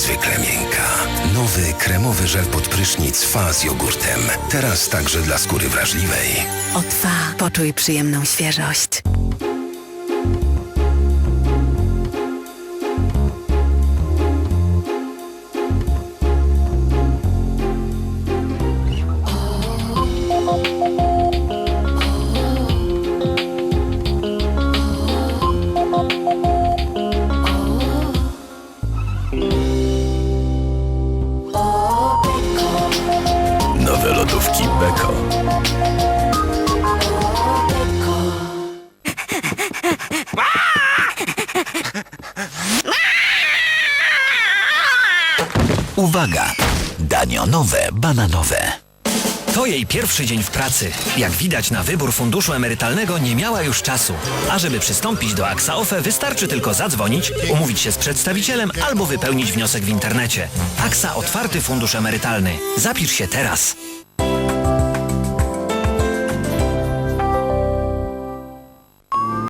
niezwykle miękka. Nowy kremowy żel pod prysznic Fa z jogurtem. Teraz także dla skóry wrażliwej. Otwa, poczuj przyjemną świeżość. Lodówki Beko. Uwaga! Danionowe, bananowe. To jej pierwszy dzień w pracy. Jak widać na wybór funduszu emerytalnego nie miała już czasu. A żeby przystąpić do AXA OFE wystarczy tylko zadzwonić, umówić się z przedstawicielem albo wypełnić wniosek w internecie. AXA Otwarty Fundusz Emerytalny. Zapisz się teraz.